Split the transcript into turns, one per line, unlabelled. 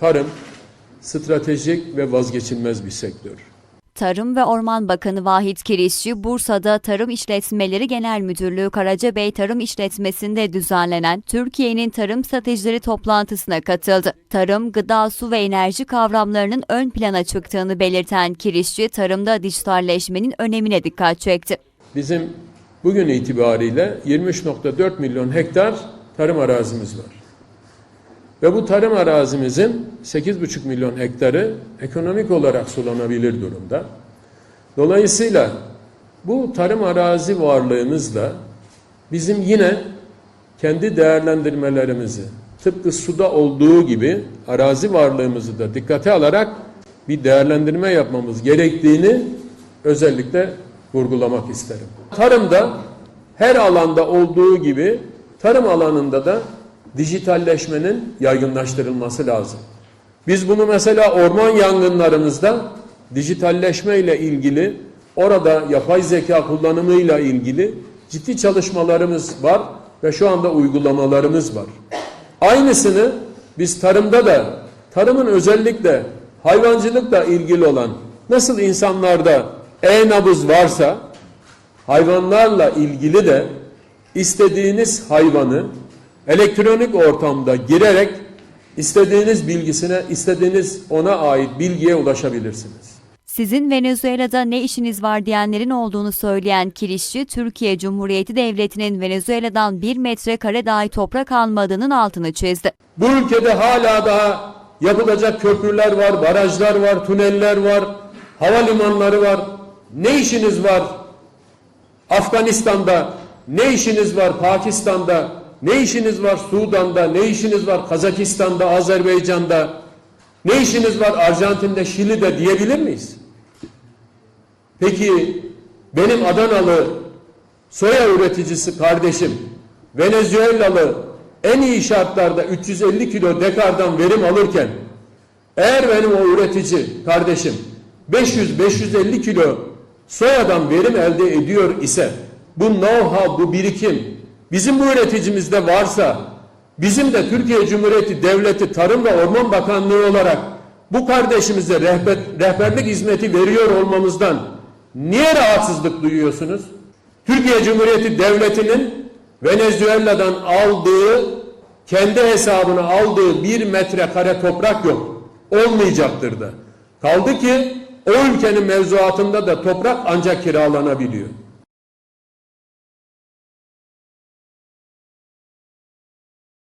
tarım stratejik ve vazgeçilmez bir sektör.
Tarım ve Orman Bakanı Vahit Kirişçi, Bursa'da Tarım İşletmeleri Genel Müdürlüğü Karacabey Tarım İşletmesi'nde düzenlenen Türkiye'nin tarım stratejileri toplantısına katıldı. Tarım, gıda, su ve enerji kavramlarının ön plana çıktığını belirten Kirişçi, tarımda dijitalleşmenin önemine dikkat çekti.
Bizim bugün itibariyle 23.4 milyon hektar tarım arazimiz var. Ve bu tarım arazimizin 8,5 milyon hektarı ekonomik olarak sulanabilir durumda. Dolayısıyla bu tarım arazi varlığımızla bizim yine kendi değerlendirmelerimizi tıpkı suda olduğu gibi arazi varlığımızı da dikkate alarak bir değerlendirme yapmamız gerektiğini özellikle vurgulamak isterim. Tarımda her alanda olduğu gibi tarım alanında da dijitalleşmenin yaygınlaştırılması lazım. Biz bunu mesela orman yangınlarımızda dijitalleşme ile ilgili orada yapay zeka kullanımıyla ilgili ciddi çalışmalarımız var ve şu anda uygulamalarımız var. Aynısını biz tarımda da tarımın özellikle hayvancılıkla ilgili olan nasıl insanlarda e-nabız varsa hayvanlarla ilgili de istediğiniz hayvanı elektronik ortamda girerek istediğiniz bilgisine, istediğiniz ona ait bilgiye ulaşabilirsiniz.
Sizin Venezuela'da ne işiniz var diyenlerin olduğunu söyleyen Kirişçi, Türkiye Cumhuriyeti Devleti'nin Venezuela'dan bir metrekare dahi toprak almadığının altını çizdi.
Bu ülkede hala daha yapılacak köprüler var, barajlar var, tüneller var, havalimanları var. Ne işiniz var Afganistan'da, ne işiniz var Pakistan'da, ne işiniz var Sudan'da, ne işiniz var Kazakistan'da, Azerbaycan'da, ne işiniz var Arjantin'de, Şili'de diyebilir miyiz? Peki benim Adanalı soya üreticisi kardeşim Venezuelalı en iyi şartlarda 350 kilo dekardan verim alırken eğer benim o üretici kardeşim 500-550 kilo soyadan verim elde ediyor ise bu know-how, bu birikim bizim bu üreticimizde varsa bizim de Türkiye Cumhuriyeti Devleti Tarım ve Orman Bakanlığı olarak bu kardeşimize rehber, rehberlik hizmeti veriyor olmamızdan niye rahatsızlık duyuyorsunuz? Türkiye Cumhuriyeti Devleti'nin Venezuela'dan aldığı, kendi hesabına aldığı bir metrekare toprak yok. Olmayacaktır da. Kaldı ki o ülkenin mevzuatında da toprak ancak kiralanabiliyor.